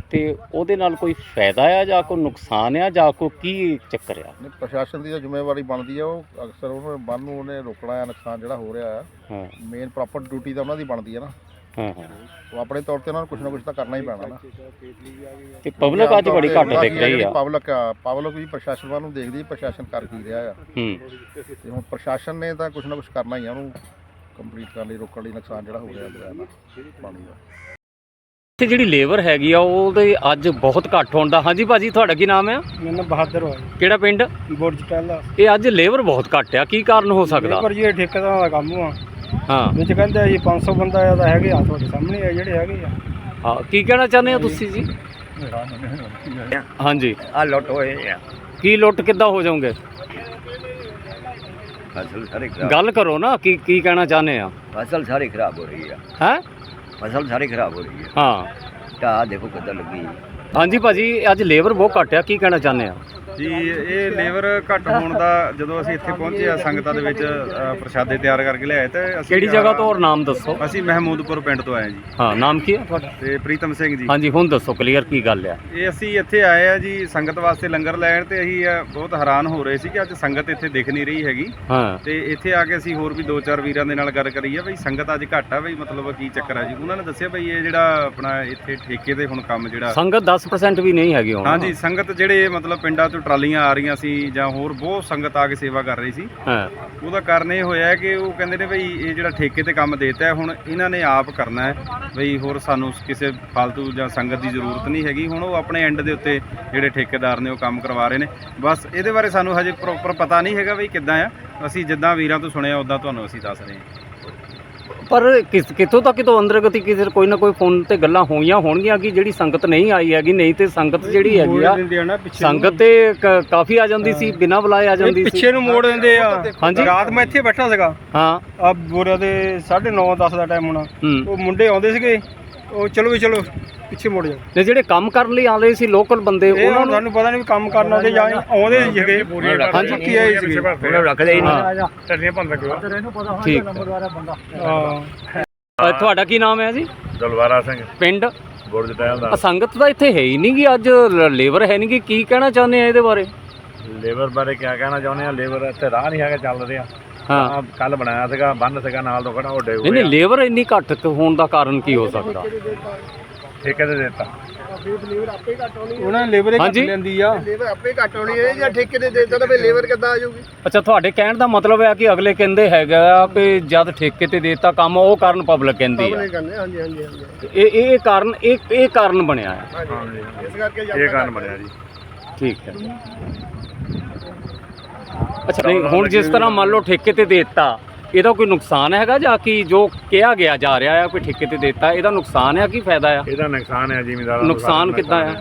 ਤੇ ਉਹਦੇ ਨਾਲ ਕੋਈ ਫਾਇਦਾ ਆ ਜਾਂ ਕੋਈ ਨੁਕਸਾਨ ਆ ਜਾਂ ਕੋਈ ਕੀ ਚੱਕਰ ਆ? ਨਹੀਂ ਪ੍ਰਸ਼ਾਸਨ ਦੀ ਤਾਂ ਜ਼ਿੰਮੇਵਾਰੀ ਬਣਦੀ ਹੈ ਉਹ ਅਕਸਰ ਉਹਨੂੰ ਬੰਨ ਨੂੰ ਉਹਨੇ ਰੋਕਣਾ ਹੈ ਨੁਕਸਾਨ ਜਿਹੜਾ ਹੋ ਰਿਹਾ ਹਾਂ। ਮੇਨ ਪ੍ਰੋਪਰ ਡਿਊਟੀ ਤਾਂ ਉਹਨਾਂ ਦੀ ਬਣਦੀ ਹੈ ਨਾ। ਹਾਂ ਹਾਂ। ਉਹ ਆਪਣੇ ਤੌਰ ਤੇ ਉਹਨਾਂ ਨੂੰ ਕੁਝ ਨਾ ਕੁਝ ਤਾਂ ਕਰਨਾ ਹੀ ਪੈਣਾ ਨਾ। ਤੇ ਪਬਲਿਕ ਅੱਜ ਬੜੀ ਘੱਟ ਦਿਖ ਰਹੀ ਆ। ਪਬਲਿਕ ਪਬਲਿਕ ਵੀ ਪ੍ਰਸ਼ਾਸਨ ਵੱਲ ਨੂੰ ਦੇਖਦੀ ਹੈ, ਪ੍ਰਸ਼ਾਸਨ ਕਰ ਕੀ ਰਿਹਾ ਆ। ਹੂੰ। ਤੇ ਹੁਣ ਪ੍ਰਸ਼ਾਸਨ ਨੇ ਤਾਂ ਕੁਝ ਨਾ ਕੁਝ ਕਰਨਾ ਹੀ ਆ ਉਹਨੂੰ ਕੰਪਲੀਟ ਕਰਨ ਲਈ ਰੋਕਣ ਲਈ ਨੁਕਸਾਨ ਜਿਹੜਾ ਹੋ ਰਿਹਾ ਦਰਿਆ ਦਾ ਪਾਣੀ ਦਾ। ਤੇ ਜਿਹੜੀ ਲੇਬਰ ਹੈਗੀ ਆ ਉਹਦੇ ਅੱਜ ਬਹੁਤ ਘੱਟ ਹੋਣ ਦਾ। ਹਾਂਜੀ ਭਾਜੀ ਤੁਹਾਡਾ ਕੀ ਨਾਮ ਆ? ਮੈਨੂੰ ਬਹਾਦਰ ਹੋਇਆ ਕਿਹੜਾ ਪਿੰਡ? ਬੁਰਜ ਟਹਿਲਾ ਇਹ ਅੱਜ ਲੇਬਰ ਬਹੁਤ ਘੱਟ ਆ ਕੀ ਕਾਰਨ ਹੋ ਸਕਦਾ? ਪਰ ਜੀ ਇਹ ਠੇਕੇਦਾਰਾਂ ਦਾ ਕੰਮ ਆ। ਹਾਂ। ਵਿੱਚ ਕਹਿੰਦੇ ਆ ਜੀ 500 ਬੰਦਾ ਆ ਤਾਂ ਹੈਗੇ ਆ ਤੁਹਾਡੇ ਸਾਹਮਣੇ ਆ ਜਿਹੜੇ ਹੈਗੇ ਆ। ਹਾਂ ਕੀ ਕਹਿਣਾ ਚਾਹੁੰਦੇ ਹੋ ਤੁਸੀਂ ਜੀ? ਹਾਂਜੀ। ਆ ਲੁੱਟ ਹੋਏ ਆ। ਕੀ ਲੁੱਟ ਕਿੱਦਾਂ ਹੋ ਜਾਓਗੇ? ਫਸਲ ਸਾਰੀ ਖਰਾਬ। ਗੱਲ ਕਰੋ ਨਾ ਕੀ ਕੀ ਕਹਿਣਾ ਚਾਹੁੰਦੇ ਆ? ਫਸਲ ਸਾਰੀ ਖਰਾਬ ਹੋ ਰਹੀ ਆ। ਹੈ? ਫਸਲ ਸਾਰੀ ਖਰਾਬ ਹੋ ਰਹੀ ਆ। ਹਾਂ। ਢਾਹ ਦੇਖੋ ਕਿੱਦਾਂ ਲੱਗੀ। ਹਾਂਜੀ ਭਾਜੀ ਅੱਜ ਲੇਬਰ ਬਹੁਤ ਘੱਟ ਆ ਕੀ ਕਹਿਣਾ ਚਾਹੁੰਦੇ ਆ? ਜੀ ਇਹ ਲੇਬਰ ਘੱਟ ਹੋਣ ਦਾ ਜਦੋਂ ਅਸੀਂ ਇੱਥੇ ਪਹੁੰਚੇ ਆ ਸੰਗਤਾਂ ਦੇ ਵਿੱਚ ਅ, ਪ੍ਰਸ਼ਾਦੇ ਤਿਆਰ ਕਰਕੇ ਲਿਆਏ ਤੇ ਅਸੀਂ ਕਿਹੜੀ ਜਗ੍ਹਾ ਤੋਂ ਔਰ ਨਾਮ ਦੱਸੋ? ਅਸੀਂ ਮਹਿਮੂਦਪੁਰ ਪਿੰਡ ਤੋਂ ਆਏ ਜੀ। ਹਾਂ ਨਾਮ ਕੀ ਹੈ ਤੁਹਾਡਾ? ਤੇ ਪ੍ਰੀਤਮ ਸਿੰਘ ਜੀ। ਹਾਂਜੀ ਹੁਣ ਦੱਸੋ ਕਲੀਅਰ ਕੀ ਗੱਲ ਆ? ਇਹ ਅਸੀਂ ਇੱਥੇ ਆਏ ਆ ਜੀ ਸੰਗਤ ਵਾਸਤੇ ਲੰਗਰ ਲੈਣ ਤੇ ਅਸੀਂ ਅ, ਬਹੁਤ ਹੈਰਾਨ ਹੋ ਰਹੇ ਸੀ ਕਿ ਅੱਜ ਸੰਗਤ ਇੱਥੇ ਦਿਖ ਨਹੀਂ ਰਹੀ ਹੈਗੀ। ਹਾਂ। ਤੇ ਇੱਥੇ ਆ ਕੇ ਅਸੀਂ ਹੋਰ ਵੀ ਦੋ ਚਾਰ ਵੀਰਾਂ ਦੇ ਨਾਲ ਗੱਲ ਕਰੀ ਆ ਬਈ ਸੰਗਤ ਅੱਜ ਘੱਟ ਆ ਬਈ ਮਤਲਬ ਕੀ ਚੱਕਰ ਆ ਜੀ? ਉਹਨਾਂ ਨੇ ਦੱਸਿਆ ਬਈ ਇਹ ਜਿਹੜਾ ਆਪਣਾ ਇੱਥੇ ਠੇਕੇ ਤੇ ਹੁਣ ਕੰਮ ਜਿਹੜਾ ਸੰਗਤ 10% ਵੀ ਨਹੀਂ ਹੈਗੀ ਹੁਣ। ਹਾਂਜੀ ਸੰਗਤ ਜਿਹੜੇ ਮਤਲਬ ਪਿੰਡਾਂ ਤੋਂ ਟਰਾਲੀਆਂ ਆ ਰਹੀਆਂ ਸੀ ਜਾਂ ਹੋਰ ਬਹੁਤ ਸੰਗਤ ਆ ਕੇ ਸੇਵਾ ਕਰ ਰਹੀ ਸੀ। ਹਾਂ। ਉਹਦਾ ਕਾਰਨ ਇਹ ਹੋਇਆ ਕਿ ਉਹ ਕਹਿੰਦੇ ਨੇ ਬਈ ਇਹ ਜਿਹੜਾ ਠੇਕੇ ਤੇ ਕੰਮ ਦੇਤਾ ਹੁਣ ਇਹਨਾਂ ਨੇ ਆਪ ਕਰਨਾ ਹੈ। ਬਈ ਹੋਰ ਸਾਨੂੰ ਕਿਸੇ ਫालतू ਜਾਂ ਸੰਗਤ ਦੀ ਜ਼ਰੂਰਤ ਨਹੀਂ ਹੈਗੀ। ਹੁਣ ਉਹ ਆਪਣੇ ਐਂਡ ਦੇ ਉੱਤੇ ਜਿਹੜੇ ਠੇਕੇਦਾਰ ਨੇ ਉਹ ਕੰਮ ਕਰਵਾ ਰਹੇ ਨੇ। ਬਸ ਇਹਦੇ ਬਾਰੇ ਸਾਨੂੰ ਹਜੇ ਪ੍ਰੋਪਰ ਪਤਾ ਨਹੀਂ ਹੈਗਾ ਬਈ ਕਿੱਦਾਂ ਆ। ਅਸੀਂ ਜਿੱਦਾਂ ਵੀਰਾਂ ਤੋਂ ਸੁਣਿਆ ਉਦਾਂ ਤੁਹਾਨੂੰ ਅਸੀਂ ਦੱਸ ਰਹੇ ਹਾਂ। ਪਰ ਕਿਸ ਕਿੱਥੋਂ ਤੱਕ ਤੋਂ ਅੰਦਰ ਗਤੀ ਕਿਸੇ ਕੋਈ ਨਾ ਕੋਈ ਫੋਨ ਤੇ ਗੱਲਾਂ ਹੋਈਆਂ ਹੋਣਗੀਆਂ ਕਿ ਜਿਹੜੀ ਸੰਗਤ ਨਹੀਂ ਆਈ ਹੈਗੀ ਨਹੀਂ ਤੇ ਸੰਗਤ ਜਿਹੜੀ ਹੈਗੀ ਆ ਸੰਗਤ ਤੇ ਕ- ਕਾਫੀ ਆ ਜਾਂਦੀ ਸੀ ਬਿਨਾਂ ਬੁਲਾਏ ਆ ਜਾਂਦੀ ਸੀ। ਪਿੱਛੇ ਨੂੰ ਮੋੜ ਦਿੰਦੇ ਆ। ਹਾਂਜੀ। ਰਾਤ ਮੈਂ ਇੱਥੇ ਬੈਠਾ ਸੀਗਾ। ਹਾਂ। ਆ ਬੋਰਿਆ ਦੇ 9:30 10 ਦਾ ਟਾਈਮ ਹੋਣਾ। ਹੂੰ। ਉਹ ਮੁੰਡੇ ਆਉਂਦੇ ਸੀਗੇ। ਉਹ ਚਲੋ ਵੀ ਚਲੋ ਪਿੱਛੇ ਮੁੜ ਜਾਓ। ਤੇ ਜਿਹੜੇ ਕੰਮ ਕਰਨ ਲਈ ਆਉਂਦੇ ਸੀ ਲੋਕਲ ਬੰਦੇ ਇਹ ਉਹਨਾਂ ਨੂੰ ਸਾਨੂੰ ਪਤਾ ਨਹੀਂ ਵੀ ਕੰਮ ਕਰਨ ਆਉਂਦੇ ਜਾਂ ਆਉਂਦੇ ਸੀ ਜਿਹੜੇ ਹਾਂਜੀ। ਕੀ ਆਏ ਸੀਗੇ? ਉਹਨਾਂ ਰੱਖਦੇ ਹੀ ਨਹੀਂ। ਹਾਂ। ਟੱਲੀਆਂ ਭੰਨ ਲੱਗੇ। ਠੀਕ। ਹਾਂ। ਅ, ਤੁਹਾਡਾ ਕੀ ਨਾਮ ਹੈ ਜੀ? ਦਲਵਾਰਾ ਸਿੰਘ। ਪਿੰਡ? ਬੁਰਜ ਟਹਿਲ ਅ, ਸੰਗਤ ਤਾਂ ਇੱਥੇ ਹੈ ਹੀ ਨਹੀਂ ਗੀ ਅੱਜ। ਲੇਬਰ ਹੈ ਨਹੀਂ ਗੀ। ਕੀ ਕਹਿਣਾ ਚਾਹੁੰਦੇ ਆ ਇਹਦੇ ਬਾਰੇ? ਲੇਬਰ ਬਾਰੇ ਕੀ ਕਹਿਣਾ ਚਾਹੁੰਦੇ ਆ? ਲੇਬਰ ਇੱਥੇ ਰਾਹ ਨਹੀਂ ਹੈਗਾ ਚੱਲ ਰਿਹਾ। ਹਾਂ। ਕੱਲ ਬਣਾਇਆ ਸੀਗਾ ਬੰਨ ਸੀਗਾ ਨਾਲ ਤੋਂ ਖੜਾ ਉਹ ਡੇ ਨਹੀਂ ਨਹੀਂ ਲੇਬਰ ਇੰਨੀ ਘੱਟ ਕ- ਹੋਣ ਦਾ ਕਾਰਨ ਕੀ ਹੋ ਸਕਦਾ? ਠੇਕੇ ਤੇ ਦਿੱਤਾ। ਉਹਨਾਂ ਨੇ ਲੇਬਰ ਹਾਂਜੀ। ਲੈਂਦੀ ਆ। ਲੇਬਰ ਆਪੇ ਘੱਟ ਹੋਣੀ ਹੈ ਜਾਂ ਠੇਕੇ ਤੇ ਦੇ ਦਿੱਤਾ ਤਾਂ ਲੇਬਰ ਕਿੱਦਾਂ ਆ ਜਾਊਗੀ? ਅੱਛਾ ਤੁਹਾਡੇ ਕਹਿਣ ਦਾ ਮਤਲਬ ਹੈ ਕਿ ਅਗਲੇ ਕਹਿੰਦੇ ਹੈਗਾ ਕਿ ਜਦ ਠੇਕੇ ਤੇ ਦੇਤਾ ਕੰਮ ਉਹ ਕਾਰਨ ਪਬਲਿਕ ਕਹਿੰਦੀ ਆ। ਕਰਨੇ ਹਾਂਜੀ ਹਾਂਜੀ ਹਾਂਜੀ। ਇਹ ਇਹ ਇਹ ਕਾਰਨ ਇਹ ਇਹ ਕਾਰਨ ਬਣਿਆ ਹੈ। ਇਸ ਕਰਕੇ ਇਹ ਕਾਰਨ ਬਣਿਆ ਜੀ। ਠੀਕ ਹੈ। ਅੱਛਾ ਨਹੀਂ ਹੁਣ ਜਿਸ ਤਰ੍ਹਾਂ ਮੰਨ ਲਓ ਠੇਕੇ ਤੇ ਦੇਤਾ ਇਹਦਾ ਕੋਈ ਨੁਕਸਾਨ ਹੈਗਾ ਜਾਂ ਕਿ ਜੋ ਕਿਹਾ ਗਿਆ ਜਾ ਰਿਹਾ ਹੈ ਕੋਈ ਠੇਕੇ ਤੇ ਦੇਤਾ ਇਹਦਾ ਨੁਕਸਾਨ ਹੈ ਕਿ ਫਾਇਦਾ ਆ? ਇਹਦਾ ਨੁਕਸਾਨ ਹੈ ਜ਼ਿਮੀਂਦਾਰਾਂ ਨੁਕਸਾਨ ਕਿੱਦਾਂ ਆ?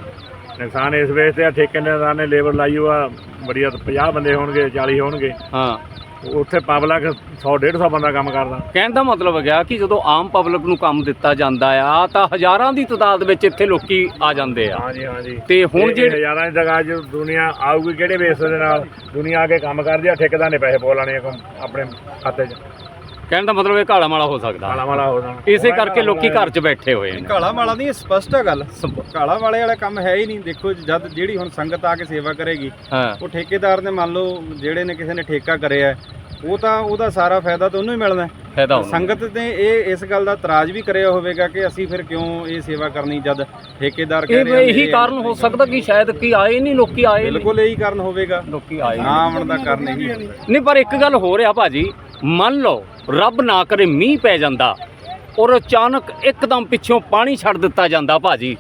ਨੁਕਸਾਨ ਇਸ ਵੇਸ ਤੇ ਆ ਠੇਕੇਦਾਰਾਂ ਨੇ ਲੇਬਰ ਲਾਈ ਹੋਆ ਬੜੀਆ 50 ਬੰਦੇ ਹੋਣਗੇ 40 ਹੋਣਗੇ। ਹਾਂ। ਉੱਥੇ ਪਬਲਿਕ 100 150 ਬੰਦਾ ਕੰਮ ਕਰਦਾ। ਕਹਿਣ ਦਾ ਮਤਲਬ ਹੈਗਾ ਕਿ ਜਦੋਂ ਆਮ ਪਬਲਿਕ ਨੂੰ ਕੰਮ ਦਿੱਤਾ ਜਾਂਦਾ ਆ ਤਾਂ ਹਜ਼ਾਰਾਂ ਦੀ ਤਾਦਾਦ ਵਿੱਚ ਇੱਥੇ ਲੋਕੀ ਆ ਜਾਂਦੇ ਆ। ਹਾਂਜੀ ਹਾਂਜੀ। ਤੇ ਹੁਣ ਇਹ ਜਿਹੜੇ ਹਜ਼ਾਰਾਂ ਦੀ ਜਗ੍ਹਾ 'ਚ ਦੁਨੀਆ ਆਊਗੀ ਕਿਹੜੇ ਬੇਸ ਦੇ ਨਾਲ? ਦੁਨੀਆ ਆ ਕੇ ਕੰਮ ਕਰਦੀ ਆ ਠੇਕੇਦਾਰ ਨੇ ਪੈਸੇ ਪਵਾ ਲੈਣੇ ਆ ਕੰਮ ਆਪਣੇ ਖਾਤੇ 'ਚ। ਕਹਿਣ ਦਾ ਮਤਲਬ ਇਹ ਕਾਲਾ ਮਾਲਾ ਹੋ ਸਕਦਾ। ਕਾਲਾ ਵਾਲਾ ਹੋ ਜਾਣਾ ਇਸੇ ਕਰਕੇ ਲੋਕੀ ਘਰ 'ਚ ਬੈਠੇ ਹੋਏ ਨੇ। ਕਾਲਾ ਵਾਲਾ ਨਹੀਂ ਸਪਸ਼ਟ ਹੈ ਗੱਲ। ਕਾਲਾ ਵਾਲੇ ਵਾਲਾ ਕੰਮ ਹੈ ਹੀ ਨਹੀਂ। ਦੇਖੋ ਜਦ ਜਿਹੜੀ ਹੁਣ ਸੰਗਤ ਆ ਕੇ ਸੇਵਾ ਕਰੇਗੀ ਹਾਂ। ਉਹ ਠੇਕੇਦਾਰ ਨੇ ਮੰਨ ਲਓ ਜਿਹੜੇ ਨੇ ਕਿਸੇ ਨੇ ਠੇਕਾ ਕਰਿਆ ਹੈ, ਉਹ ਤਾਂ ਉਹਦਾ ਸਾਰਾ ਫਾਇਦਾ ਤਾਂ ਉਹਨੂੰ ਹੀ ਮਿਲਣਾ। ਹੈ। ਫਾਇਦਾ ਹੋਣਾ ਸੰਗਤ ਨੇ ਇਹ ਇਸ ਗੱਲ ਦਾ ਇਤਰਾਜ਼ ਵੀ ਕਰਿਆ ਹੋਵੇਗਾ ਕਿ ਅਸੀਂ ਫਿਰ ਕਿਉਂ ਇਹ ਸੇਵਾ ਕਰਨੀ ਜਦ ਠੇਕੇਦਾਰ ਕਹਿ ਇਹ ਰਹੇ ਇਹੀ ਕਾਰਨ ਹੋ ਸਕਦਾ ਕਿ ਸ਼ਾਇਦ ਕੀ ਆਏ ਨਹੀਂ ਲੋਕੀ ਆਏ ਨਹੀਂ ਬਿਲਕੁਲ ਇਹੀ ਕਾਰਨ ਹੋਵੇਗਾ। ਲੋਕੀ ਆਏ ਨਾ ਨਹੀਂ। ਆਉਣ ਦਾ ਕਾਰਨ ਇਹੀ ਨਹੀਂ ਪਰ ਇੱਕ ਗੱਲ ਹੋ ਰਿਹਾ ਭਾਜੀ। ਮੰਨ ਲਓ ਰੱਬ ਨਾ ਕਰੇ ਮੀਂਹ ਪੈ ਜਾਂਦਾ ਔਰ ਅਚਾਨਕ ਇੱਕਦਮ ਪਿੱਛੋਂ ਪਾਣੀ ਛੱਡ ਦਿੱਤਾ ਜਾਂਦਾ ਭਾਜੀ।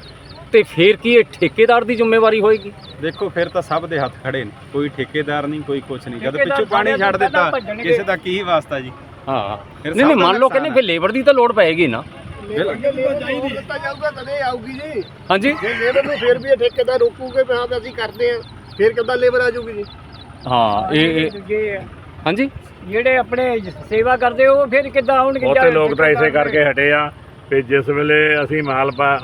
ਤੇ ਫੇਰ ਕੀ ਇਹ ਠੇਕੇਦਾਰ ਦੀ ਜ਼ਿੰਮੇਵਾਰੀ ਹੋਏਗੀ? ਦੇਖੋ ਫਿਰ ਤਾਂ ਸਭ ਦੇ ਹੱਥ ਖੜੇ ਨੇ। ਕੋਈ ਠੇਕੇਦਾਰ ਨਹੀਂ ਕੋਈ ਕੁਛ ਨਹੀਂ। ਜਦ ਪਿੱਛੋਂ ਪਾਣੀ ਛੱਡ ਦਿੱਤਾ। ਕਿਸੇ ਦਾ ਕੀ ਵਾਸਤਾ ਜੀ? ਹਾਂ। ਨਹੀਂ ਨਹੀਂ ਮੰਨ ਲਓ ਕਹਿੰਦੇ ਫਿਰ ਲੇਬਰ ਦੀ ਤਾਂ ਲੋੜ ਪਏਗੀ ਨਾ। ਦਿੱਤਾ ਜਾਊਗਾ ਤਦੇ ਆਊਗੀ ਜੀ। ਹਾਂਜੀ। ਜੇ ਲੇਬਰ ਨੂੰ ਫਿਰ ਵੀ ਇਹ ਠੇਕੇਦਾਰ ਰੋਕੂਗੇ ਵੀ ਹਾਂ ਵੀ ਅਸੀਂ ਕਰਦੇ ਆ ਫਿਰ ਕਿੱਦਾਂ ਲੇਬਰ ਆ ਜਾਊਗੀ ਜੀ? ਹਾਂ ਇਹ ਇਹ- ਦੂਜੇ ਹਾਂਜੀ। ਜਿਹੜੇ ਆਪਣੇ ਸੇਵਾ ਕਰਦੇ ਉਹ ਫਿਰ ਕਿੱਦਾਂ ਆਉਣਗੇ? ਬਹੁਤੇ ਲੋਕ ਤਾਂ ਇਸੇ ਕਰਕੇ ਹਟੇ ਆ ਵੀ ਜਿਸ ਵੇਲੇ ਅਸੀਂ ਮਾਲ ਪਾ-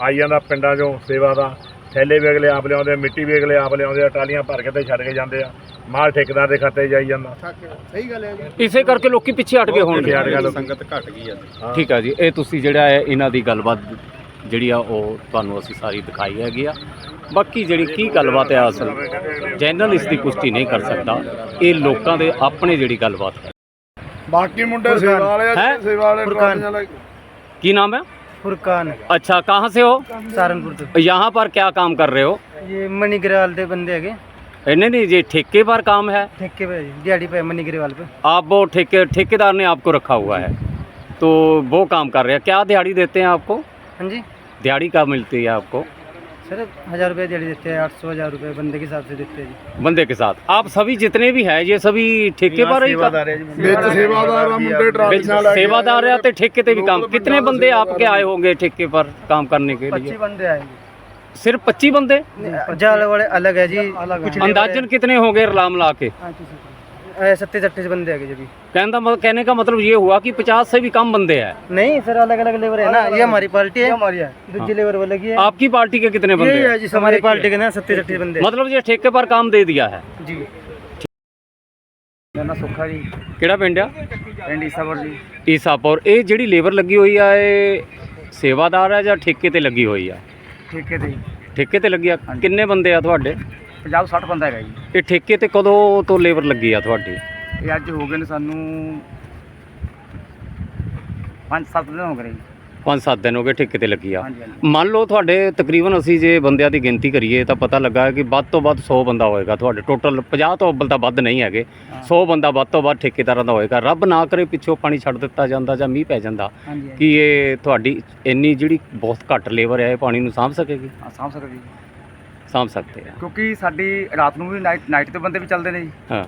ਆਈ ਜਾਂਦਾ ਪਿੰਡਾਂ 'ਚੋਂ ਸੇਵਾ ਦਾ ਥੈਲੇ ਵੀ ਅਗਲੇ ਆਪ ਲਿਆਉਂਦੇ ਆ, ਮਿੱਟੀ ਵੀ ਅਗਲੇ ਆਪ ਲਿਆਉਂਦੇ ਆ ਟਰਾਲੀਆਂ ਭਰ ਕੇ ਤੇ ਛੱਡ ਕੇ ਜਾਂਦੇ ਆ। ਮਾਲ ਠੇਕੇਦਾਰ ਦੇ ਖਾਤੇ 'ਚ ਜਾਈ ਜਾਂਦਾ। ਸਹੀ ਗੱਲ ਹੈ ਜੀ। ਇਸੇ ਕਰਕੇ ਲੋਕੀ ਪਿੱਛੇ ਹਟ ਗਏ ਹੋਣਗੇ। ਸੰਗਤ ਘਟ ਗਈ ਅੱਜ ਠੀਕ ਆ ਜੀ ਇਹ ਤੁਸੀਂ ਜਿਹੜਾ ਹੈ ਇਹਨਾਂ ਦੀ ਗੱਲਬਾਤ ਜਿਹੜੀ ਆ ਉਹ ਤੁਹਾਨੂੰ ਅਸੀਂ ਸਾਰੀ ਦਿਖਾਈ ਹੈਗੀ ਆ ਬਾਕੀ ਜਿਹੜੀ ਕੀ ਗੱਲਬਾਤ ਹੈ ਅਸਲ ਜਨਰਲ ਇਸ ਦੀ ਪੁਸ਼ਟੀ ਨਹੀਂ ਕਰ ਸਕਦਾ ਇਹ ਲੋਕਾਂ ਦੇ ਆਪਣੇ ਜਿਹੜੀ ਗੱਲਬਾਤ ਹੈ ਬਾਕੀ ਮੁੰਡੇ ਸੇਵਾ ਵਾਲੇ ਆ, ਹੈਂ? ਸੇਵਾ ਵਾਲੇ ਟਰਾਲੀਆਂ ਲੈ ਕੀ नाम है फुरकान अच्छा कहाँ से हो सहारनपुर तो यहाँ पर क्या काम कर रहे हो ये मणिग्रवाल दे बंदे है ए, नहीं नहीं ये ठेके पर काम है ठेके पे दिहाड़ी पे मणिग्रवाल पे आप वो ठेके ठेकेदार ने आपको रखा हुआ है तो वो काम कर रहे हैं क्या दिहाड़ी देते हैं आपको हाँ जी दिहाड़ी कब मिलती है आपको सर हजार रुपये दिहाड़ी देते हैं आठ सौ हजार रुपये बंदे के हिसाब से देते हैं जी बंदे के साथ आप सभी जितने भी हैं ये सभी ठेके पर ही का- ਵਿੱਚ ਸੇਵਾਦਾਰ ਆ ਮੁੰਡੇ ਟਰਾਲੀਆਂ ਲੈ ਕੇ सेवादार है तो ठेके पे भी काम कितने बंदे आपके आए होंगे ठेके पर काम करने के पच्चीस लिए बंदे आएंगे सिर्फ पच्चीस बंदे जाल वाले अलग है जी कुछ अंदाजन कितने होंगे रलाम ला के सत्तीस अट्ठाईस बंदे है जी कहने का मतलब कहने का मतलब ये हुआ कि पचास से भी कम बंदे हैं नहीं सर अलग अलग लेबर है ना ये हमारी पार्टी है हमारी है दूसरी लेबर वो लगी है आपकी पार्टी के कितने बंदे ये हैं है जी हमारी पार्टी के ना सत्तीस अट्ठाईस बंदे हैं। मतलब ये ठेके पर काम दे दिया है जी ਮੇਰਾ ਨਾਂ ਸੁੱਖਾ ਜੀ ਕਿਹੜਾ ਪਿੰਡ ਆ ਪਿੰਡ ਈਸਾਪੁਰ ਜੀ ਈਸਾਪੁਰ ਇਹ ਜਿਹੜੀ ਲੇਬਰ ਲੱਗੀ ਹੋਈ ਆ ਇਹ ਸੇਵਾਦਾਰ ਆ ਜਾਂ ਠੇਕੇ ਤੇ ਲੱਗੀ ਹੋਈ ਆ ਠੇਕੇ ਤੇ ਠੇਕੇ ਤੇ ਲੱਗੀ ਆ ਕਿੰਨੇ ਬੰਦੇ ਆ ਤੁਹਾਡੇ 50 60 ਬੰਦਾ ਹੈਗਾ ਜੀ। ਇਹ ਠੇਕੇ ਤੇ ਕਦੋਂ ਤੋਂ ਲੇਬਰ ਲੱਗੀ ਆ ਤੁਹਾਡੀ? ਇਹ ਅੱਜ ਹੋ ਗਏ ਨੇ ਸਾਨੂੰ 5-7 ਦਿਨ ਹੋ ਗਏ ਜੀ। 5-7 ਦਿਨ ਹੋ ਗਏ ਠੇਕੇ ਤੇ ਲੱਗੀ ਆ। ਹਾਂਜੀ ਹਾਂਜੀ। ਮੰਨ ਲਓ ਤੁਹਾਡੇ ਤਕਰੀਬਨ ਅਸੀਂ ਜੇ ਬੰਦਿਆਂ ਦੀ ਗਿਣਤੀ ਕਰੀਏ ਤਾਂ ਪਤਾ ਲੱਗਾ ਕਿ ਵੱਧ ਤੋਂ ਵੱਧ 100 ਬੰਦਾ ਹੋਏਗਾ ਤੁਹਾਡੇ। ਟੋਟਲ 50 ਤੋਂ ਅੱਬਲ ਤਾਂ ਵੱਧ ਨਹੀਂ ਹੈਗੇ। 100 ਬੰਦਾ ਵੱਧ ਤੋਂ ਵੱਧ ਠੇਕੇਦਾਰਾਂ ਦਾ ਹੋਏਗਾ। ਰੱਬ ਨਾ ਕਰੇ ਪਿੱਛੋਂ ਪਾਣੀ ਛੱਡ ਦਿੱਤਾ ਜਾਂਦਾ ਜਾਂ ਮੀਂਹ ਪੈ ਜਾਂਦਾ। ਹਾਂਜੀ ਕਿ ਇਹ ਤੁਹਾਡੀ ਇੰਨੀ ਜਿਹੜੀ ਬਹੁਤ ਘੱਟ ਲੇਬਰ ਹੈ ਇਹ ਪਾਣੀ ਨੂੰ ਸਾਂਭ ਸਕੇਗੀ? ਹਾਂ ਸਾਂਭ ਸਕਦੇ ਜੀ। ਸਾਂਭ ਸਕਦੇ ਆ। ਕਿਉਂਕਿ ਸਾਡੀ ਰਾਤ ਨੂੰ ਵੀ ਨਾਈਟ ਨਾਈਟ ਤੇ ਬੰਦੇ ਵੀ ਚੱਲਦੇ ਨੇ ਜੀ। ਹਾਂ।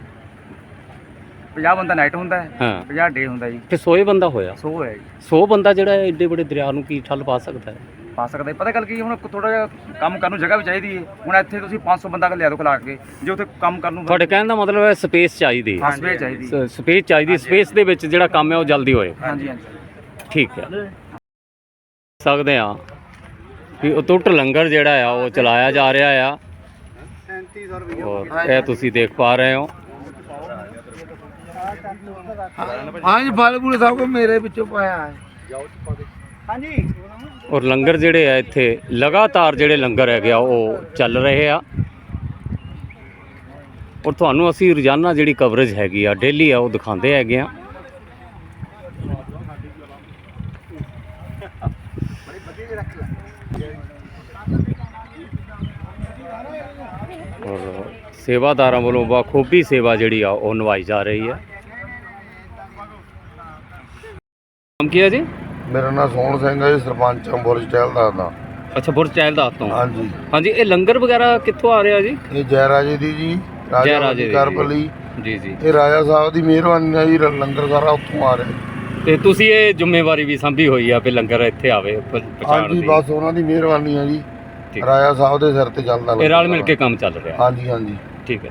50 ਬੰਦਾ ਨਾਈਟ ਹੁੰਦਾ ਹੈ ਹਾਂ। 50 ਡੇ ਹੁੰਦਾ ਜੀ। ਤੇ 100 ਬੰਦਾ ਹੋਇਆ। 100 ਹੈ ਜੀ। 100 ਬੰਦਾ ਜਿਹੜਾ ਹੈ ਏਡੇ ਬੜੇ ਦਰਿਆ ਨੂੰ ਕੀ ਠੱਲ ਪਾ ਸਕਦਾ ਹੈ? ਪਾ ਸਕਦਾ ਜੀ। ਪਤਾ ਗੱਲ ਕੀ ਹੁਣ ਥੋੜਾ ਜਿਹਾ ਕੰਮ ਕਰਨ ਨੂੰ ਜਗ੍ਹਾ ਵੀ ਚਾਹੀਦੀ ਹੈ। ਹੁਣ ਇੱਥੇ ਤੁਸੀਂ 500 ਬੰਦਾ ਲਿਆ ਦੋ ਖਲਾ ਕੇ ਜੇ ਉੱਥੇ ਕੰਮ ਕਰਨ ਨੂੰ ਤੁਹਾਡੇ ਕਹਿਣ ਦਾ ਮਤਲਬ ਹੈ ਸਪੇਸ ਚਾਹੀਦੀ ਹਾਂ। ਸਪੇਸ ਚਾਹੀਦੀ ਹੈ। ਸਪੇਸ ਚਾਹੀਦੀ ਸਪੇਸ ਦੇ ਵਿੱਚ ਜਿਹੜਾ ਕੰਮ ਹੈ ਉਹ ਜਲਦੀ ਹੋਏ। ਹਾਂਜੀ ਹਾਂਜੀ। ਠੀਕ ਹੈ। ਸਕਦੇ ਆ ਵੀ ਅਟੁੱਟ ਲੰਗਰ ਜਿਹੜਾ ਆ ਉਹ ਚਲਾਇਆ ਜਾ ਰਿਹਾ ਆ। ਔਰ ਇਹ ਤੁਸੀਂ ਦੇਖ ਪਾ ਰਹੇ ਹੋ। ਹਾਂਜੀ ਫਲ ਫੂਲ ਸਭ ਕੁਝ ਮੇਰੇ ਵਿੱਚੋਂ ਪਾਇਆ ਹੈ। ਔਰ ਲੰਗਰ ਜਿਹੜੇ ਆ ਇੱਥੇ ਲਗਾਤਾਰ ਜਿਹੜੇ ਲੰਗਰ ਹੈਗੇ ਆ ਉਹ ਚੱਲ ਰਹੇ ਆ। ਔਰ ਤੁਹਾਨੂੰ ਅਸੀਂ ਰੋਜ਼ਾਨਾ ਜਿਹੜੀ ਕਵਰੇਜ ਹੈਗੀ ਆ ਡੇਲੀ ਆ ਉਹ ਦਿਖਾਉਂਦੇ ਹੈਗੇ ਆ। ਔਰ ਸੇਵਾਦਾਰਾਂ ਵੱਲੋਂ ਬਾਖੂਬੀ ਸੇਵਾ ਜਿਹੜੀ ਆ ਉਹ ਨਿਭਾਈ ਜਾ ਰਹੀ ਹੈ। ਨਾਮ ਕੀ ਹੈ ਜੀ? ਮੇਰਾ ਨਾਮ ਸੋਹਣ ਸਿੰਘ ਹੈ ਜੀ ਸਰਪੰਚ ਅੰਬੋਰ ਸਟੈਲ ਦਾ ਦਾ। ਅੱਛਾ ਬੁਰਜ ਚਹਿਲ ਦਾ ਤੋਂ। ਹਾਂਜੀ। ਹਾਂਜੀ ਇਹ ਲੰਗਰ ਵਗੈਰਾ ਕਿੱਥੋਂ ਆ ਰਿਹਾ ਜੀ? ਇਹ ਜੈ ਰਾਜੇ ਦੀ ਜੀ ਜੈ ਰਾਜਾ ਦੀ। ਕਰਪਲੀ ਜੀ ਜੀ। ਇਹ ਰਾਜਾ ਸਾਹਿਬ ਦੀ ਮਿਹਰਬਾਨੀ ਨਾਲ ਜੀ ਲੰਗਰ ਸਾਰਾ ਉੱਥੋਂ ਆ ਰਿਹਾ। ਤੇ ਤੁਸੀਂ ਇਹ ਜ਼ਿੰਮੇਵਾਰੀ ਵੀ ਸੰਭੀ ਹੋਈ ਆ ਵੀ ਲੰਗਰ ਇੱਥੇ ਆਵੇ ਪ- ਪਹੁੰਚਾਉਣ ਹਾਂਜੀ ਦੀ। ਬਸ ਉਹਨਾਂ ਦੀ ਮਿਹਰਬਾਨੀ ਹੈ ਜੀ। ਠੀਕ। ਰਾਜਾ ਸਾਹਿਬ ਦੇ ਸਿਰ ਤੇ ਚੱਲਦਾ ਇਹ ਰਲ ਮਿਲ ਕੇ ਕੰਮ ਚੱਲ ਰਿਹਾ। ਹਾਂਜੀ ਹਾਂਜੀ। ਠੀਕ ਹੈ।